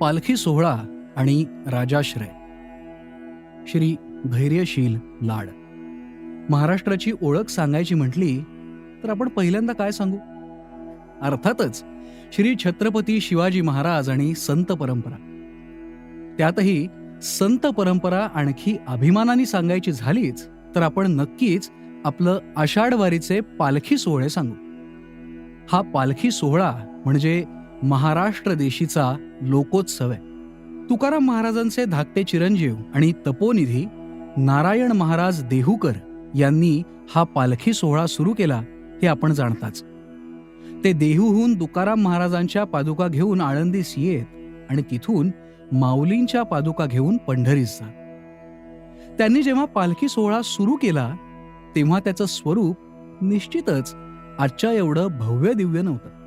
पालखी सोहळा आणि राजाश्रय. श्री धैर्यशील लाड. महाराष्ट्राची ओळख सांगायची म्हटली तर आपण पहिल्यांदा काय सांगू? अर्थातच श्री छत्रपती शिवाजी महाराज आणि संत परंपरा. त्यातही संत परंपरा आणखी अभिमानाने सांगायची झालीच तर आपण नक्कीच आपलं आषाढवारीचे पालखी सोहळे सांगू. हा पालखी सोहळा म्हणजे महाराष्ट्र देशीचा लोकोत्सव आहे. तुकाराम महाराजांचे धाकटे चिरंजीव आणि तपोनिधी नारायण महाराज देहूकर यांनी हा पालखी सोहळा सुरू केला हे आपण जाणताच. ते देहूहून तुकाराम महाराजांच्या पादुका घेऊन आळंदीस येत आणि तिथून माऊलींच्या पादुका घेऊन पंढरीस जात. त्यांनी जेव्हा पालखी सोहळा सुरू केला तेव्हा त्याचं स्वरूप निश्चितच आजच्या एवढं भव्य दिव्य नव्हतं.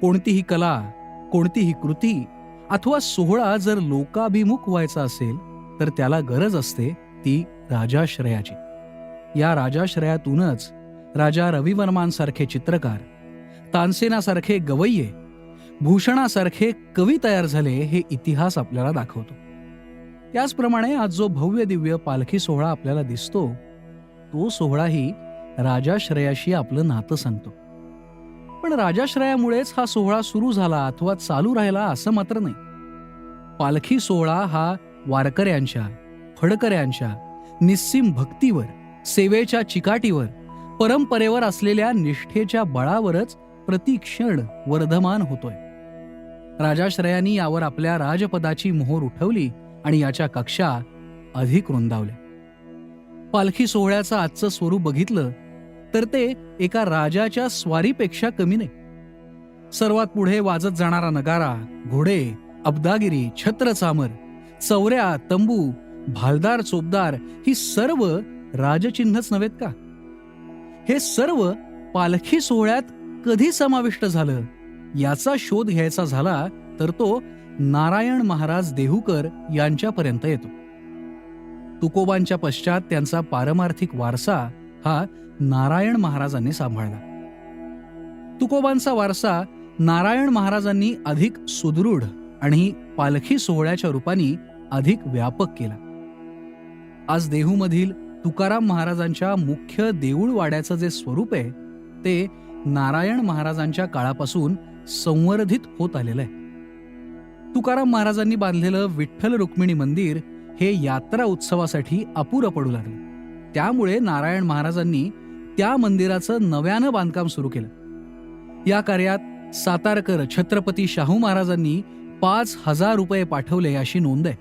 कोणतीही कला कोणतीही कृती अथवा सोहळा जर लोकाभिमुख व्हायचा असेल तर त्याला गरज असते ती राजाश्रयाची. या राजाश्रयातूनच राजा रविवर्मांसारखे चित्रकार तानसेनासारखे गवय्ये भूषणासारखे कवी तयार झाले हे इतिहास आपल्याला दाखवतो. त्याचप्रमाणे आज जो भव्य दिव्य पालखी सोहळा आपल्याला दिसतो तो सोहळाही राजाश्रयाशी आपलं नातं सांगतो. पण राजाश्रयामुळेच हा सोहळा सुरू झाला अथवा चालू राहिला असं मात्र नाही. पालखी सोहळा हा वारकऱ्यांच्या फडकऱ्यांच्या निस्सीम भक्तीवर सेवेच्या चिकाटीवर परंपरेवर असलेल्या निष्ठेच्या बळावरच प्रतिक्षण वर्धमान होतोय. राजाश्रयांनी यावर आपल्या राजपदाची मोहोर उठवली आणि याच्या कक्षा अधिक रुंदावल्या. पालखी सोहळ्याचं आजचं स्वरूप बघितलं तर ते एका राजाच्या स्वारीपेक्षा कमी नाही. सर्वात पुढे वाजत जाणारा नगारा घोडे अब्दागिरी छत्रचामर चौऱ्या तंबू भालदार चोपदार ही सर्व राजचिन्हच नव्हेत का? हे सर्व पालखी सोहळ्यात कधी समाविष्ट झालं? याचा शोध घ्यायचा झाला तर तो नारायण महाराज देहूकर यांच्यापर्यंत येतो. तुकोबांच्या पश्चात त्यांचा पारमार्थिक वारसा हा नारायण महाराजांनी सांभाळला. तुकोबांचा वारसा नारायण महाराजांनी अधिक सुदृढ आणि पालखी सोहळ्याच्या रूपाने अधिक व्यापक केला. आज देहूमधील तुकाराम महाराजांच्या मुख्य देऊळ वाड्याचं जे स्वरूप आहे ते नारायण महाराजांच्या काळापासून संवर्धित होत आलेलं आहे. तुकाराम महाराजांनी बांधलेलं विठ्ठल रुक्मिणी मंदिर हे यात्रा उत्सवासाठी अपुरं पडू लागलं. त्यामुळे नारायण महाराजांनी त्या मंदिराचं नव्यानं बांधकाम सुरू केलं. या कार्यात सातारकर छत्रपती शाहू महाराजांनी पाच हजार रुपये पाठवले अशी नोंद आहे.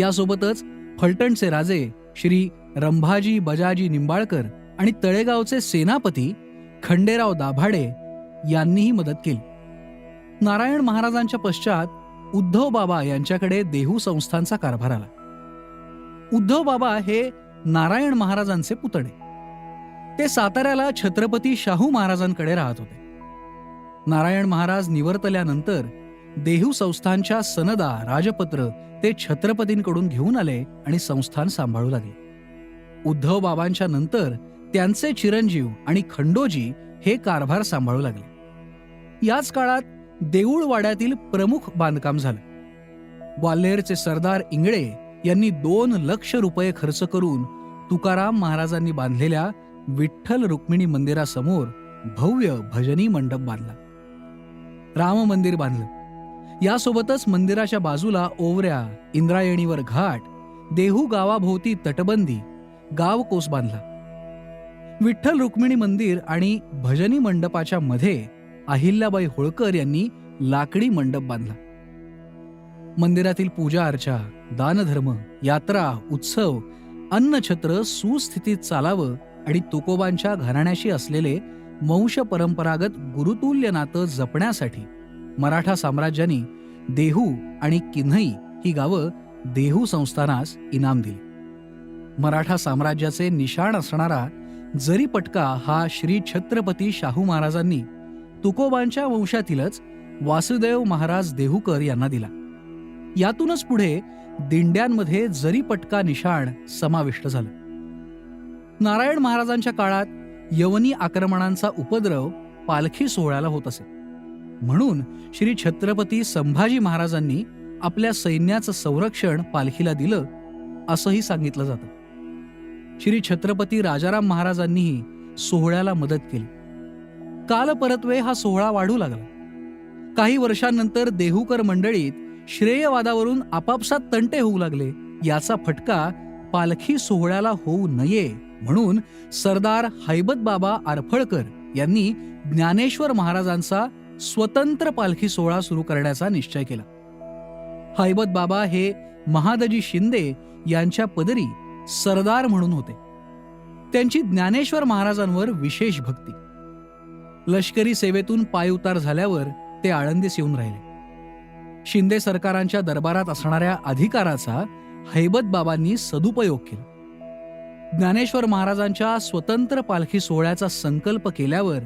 यासोबतच फलटणचे राजे श्री रंभाजी बजाजी निंबाळकर आणि तळेगावचे सेनापती खंडेराव दाभाडे यांनीही मदत केली. नारायण महाराजांच्या पश्चात उद्धव बाबा यांच्याकडे देहू संस्थांचा कारभार आला. उद्धव बाबा हे नारायण महाराजांचे पुतणे ते साताऱ्याला छत्रपती शाहू महाराजांकडे राहत होते. नारायण महाराज निवर्तल्यानंतर देहू संस्थांच्या सनदा राजपत्र ते छत्रपतींकडून घेऊन आले आणि संस्थान सांभाळू लागले. उद्धव बाबांच्या नंतर त्यांचे चिरंजीव आणि खंडोजी हे कारभार सांभाळू लागले. याच काळात देऊळवाड्यातील प्रमुख बांधकाम झालं. ग्वाल्हेरचे सरदार इंगळे यांनी दोन लक्ष रुपये खर्च करून तुकाराम महाराजांनी बांधलेल्या विठ्ठल रुक्मिणी मंदिरासमोर भव्य भजनी मंडप बांधला. राम मंदिर बांधलं. यासोबतच मंदिराच्या बाजूला ओवऱ्या इंद्रायणीवर घाट देहू गावाभोवती तटबंदी गाव कोस बांधला. विठ्ठल रुक्मिणी मंदिर आणि भजनी मंडपाच्या मध्ये अहिल्याबाई होळकर यांनी लाकडी मंडप बांधला. मंदिरातील पूजा अर्चा दानधर्म यात्रा उत्सव अन्नछत्र सुस्थितीत चालावं आणि तुकोबांच्या घराण्याशी असलेले वंश परंपरागत गुरुतुल्य नातं जपण्यासाठी मराठा साम्राज्याने देहू आणि किन्हई ही गावं देहू संस्थानास इनाम दिली. मराठा साम्राज्याचे निशाण असणारा जरीपटका हा श्री छत्रपती शाहू महाराजांनी तुकोबांच्या वंशातीलच वासुदेव महाराज देहूकर यांना दिला. यातूनच पुढे दिंड्यांमध्ये जरीपटका निशाण समाविष्ट झालं. नारायण महाराजांच्या काळात यवनी आक्रमणांचा उपद्रव पालखी सोहळ्याला होत असे. म्हणून श्री छत्रपती संभाजी महाराजांनी आपल्या सैन्याचं संरक्षण पालखीला दिलं असंही सांगितलं जातं. श्री छत्रपती राजाराम महाराजांनीही सोहळ्याला मदत केली. काल परत्वे हा सोहळा वाढू लागला. काही वर्षांनंतर देहूकर मंडळीत श्रेयवादावरून आपापसात तंटे होऊ लागले याचा फटका पालखी सोहळ्याला होऊ नये म्हणून सरदार हैबत बाबा आरफळकर यांनी ज्ञानेश्वर महाराजांचा स्वतंत्र पालखी सोहळा सुरू करण्याचा निश्चय केला. हैबत बाबा हे महादजी शिंदे यांच्या पदरी सरदार म्हणून होते. त्यांची ज्ञानेश्वर महाराजांवर विशेष भक्ती. लष्करी सेवेतून पायउतार झाल्यावर ते आळंदीस येऊन राहिले. शिंदे सरकारांच्या दरबारात असणाऱ्या अधिकाराचा हैबत बाबांनी सदुपयोग केला. ज्ञानेश्वर महाराजांच्या स्वतंत्र पालखी सोहळ्याचा संकल्प केल्यावर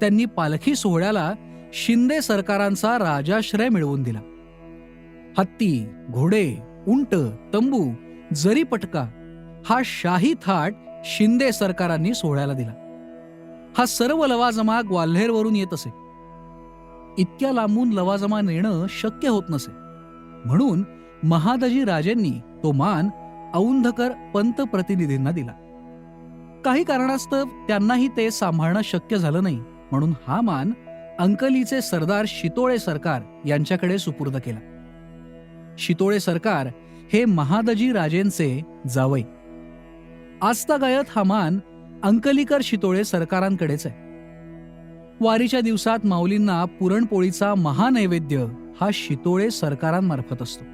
त्यांनी पालखी सोहळ्याला शिंदे सरकारांचा राजाश्रय मिळवून दिला. हत्ती घोडे उंट तंबू जरी पटका हा शाही थाट शिंदे सरकारांनी सोहळ्याला दिला. हा सर्व लवाजमा ग्वाल्हेरवरून येत असे. इतक्या लांबून लवाजमा नेणं शक्य होत नसे. म्हणून महादजी राजेंनी तो मान औंधकर पंतप्रतिनिधींना दिला. काही कारणास्तव त्यांनाही ते सांभाळणं शक्य झालं नाही म्हणून हा मान अंकलीचे सरदार शितोळे सरकार यांच्याकडे सुपूर्द केला. शितोळे सरकार हे महादजी राजेंचे जावई. आस्तागायत हा मान अंकलीकर शितोळे सरकारांकडेच आहे. वारीच्या दिवसात माऊलींना पुरणपोळीचा महानैवेद्य हा शितोळे सरकारांमार्फत असतो.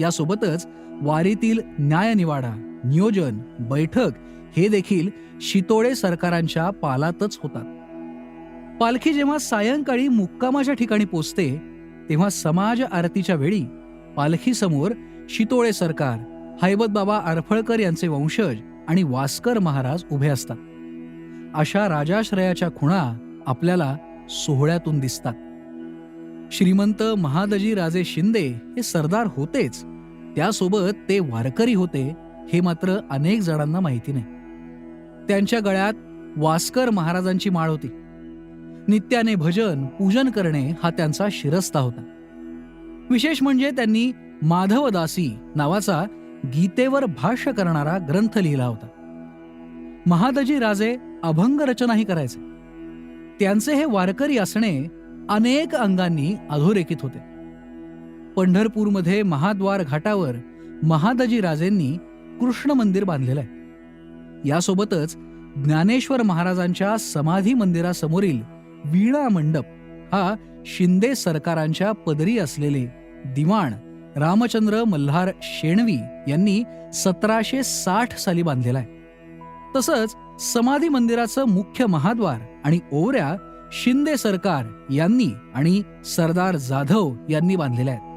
यासोबतच वारीतील न्यायनिवाडा नियोजन बैठक हे देखील शितोळे सरकारांच्या पालातच होतात. पालखी जेव्हा सायंकाळी मुक्कामाच्या ठिकाणी पोचते तेव्हा समाज आरतीच्या वेळी पालखीसमोर शितोळे सरकार हैबत बाबा आरफळकर यांचे वंशज आणि वास्कर महाराज उभे असतात. अशा राजाश्रयाच्या खुणा आपल्याला सोहळ्यातून दिसतात. श्रीमंत महादजी राजे शिंदे हे सरदार होतेच त्यासोबत ते वारकरी होते हे मात्र अनेक जणांना माहिती नाही. त्यांच्या गळ्यात वास्कर महाराजांची माळ होती. नित्याने भजन पूजन करणे हा त्यांचा शिरस्ता होता. विशेष म्हणजे त्यांनी माधवदासी नावाचा गीतेवर भाष्य करणारा ग्रंथ लिहिला होता. महादजी राजे अभंग रचनाही करायचे. त्यांचे हे वारकरी असणे अनेक अंगांनी अधोरेखित होते. पंढरपूरमध्ये महाद्वार घाटावर महादजी राजेंनी कृष्ण मंदिर बांधलेलं आहे. यासोबतच ज्ञानेश्वर महाराजांच्या समाधी मंदिरासमोरील वीणा मंडप हा शिंदे सरकारांच्या पदरी असलेले दिवाण रामचंद्र मल्हार शेणवी यांनी सतराशे साठ साली बांधलेला आहे. तसंच समाधी मंदिराचं मुख्य महाद्वार आणि ओवऱ्या शिंदे सरकार यांनी आणि सरदार जाधव यांनी बांधलेल्या आहेत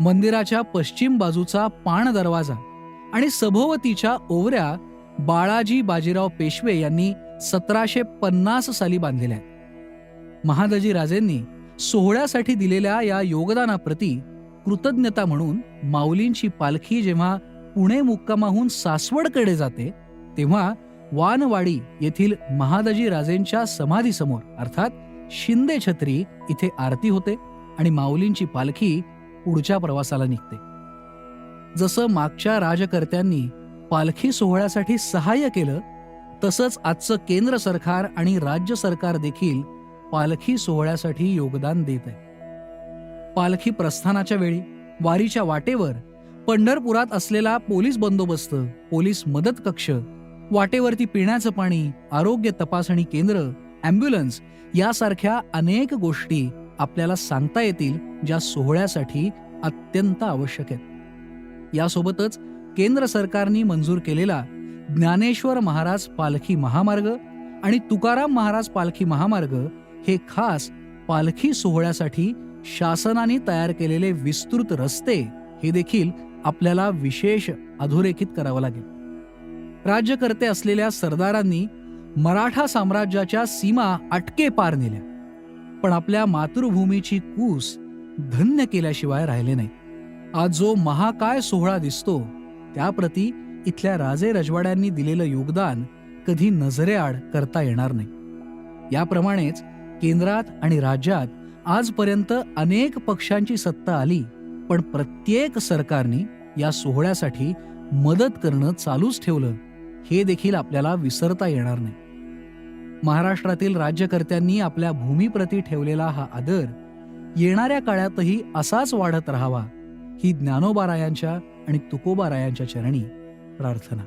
मंदिराच्या पश्चिम बाजूचा पाण दरवाजा आणि सभोवतीच्या ओवऱ्या बाळाजी बाजीराव पेशवे यांनी सतराशे पन्नास साली बांधलेल्या आहेत. महादजी राजेंनी सोहळ्यासाठी दिलेल्या या योगदानाप्रती कृतज्ञता म्हणून माऊलींची पालखी जेव्हा पुणे मुक्कामाहून सासवडकडे जाते तेव्हा वानवाडी येथील महादजी राजेंच्या समाधीसमोर अर्थात शिंदे छत्री इथे आरती होते आणि माऊलींची पालखी पुढच्या प्रवासाला निघते. जसं मागच्या राजकर्त्यांनी पालखी सोहळ्यासाठी सहाय्य केलं तसंच आजचं केंद्र सरकार आणि राज्य सरकार देखील पालखी सोहळ्यासाठी योगदान देत आहे. पालखी प्रस्थानाच्या वेळी वारीच्या वाटेवर पंढरपुरात असलेला पोलीस बंदोबस्त पोलीस मदत कक्ष वाटेवरती पिण्याचं पाणी आरोग्य तपासणी केंद्र अँब्युलन्स यासारख्या अनेक गोष्टी आपल्याला सांगता येतील ज्या सोहळ्यासाठी अत्यंत आवश्यक आहेत. यासोबतच केंद्र सरकारने मंजूर केलेला ज्ञानेश्वर महाराज पालखी महामार्ग आणि तुकाराम महाराज पालखी महामार्ग हे खास पालखी सोहळ्यासाठी शासनाने तयार केलेले विस्तृत रस्ते हे देखील आपल्याला विशेष अधोरेखित करावं लागेल. राज्यकर्ते असलेल्या सरदारांनी मराठा साम्राज्याच्या सीमा अटके पार नेल्या. पण आपल्या मातृभूमीची कूस धन्य केल्याशिवाय राहिले नाही. आज जो महाकाय सोहळा दिसतो त्याप्रती इथल्या राजे रजवाड्यांनी दिलेलं योगदान कधी नजरेआड करता येणार नाही. याप्रमाणेच केंद्रात आणि राज्यात आजपर्यंत अनेक पक्षांची सत्ता आली पण प्रत्येक सरकारने या सोहळ्यासाठी मदत करणं चालूच ठेवलं. हे देखील आपल्याला विसरता येणार नाही. महाराष्ट्रातील राज्यकर्त्यांनी आपल्या भूमीप्रती ठेवलेला हा आदर येणाऱ्या काळातही असाच वाढत राहावा ही ज्ञानोबारायांच्या आणि तुकोबारायांच्या चरणी प्रार्थना.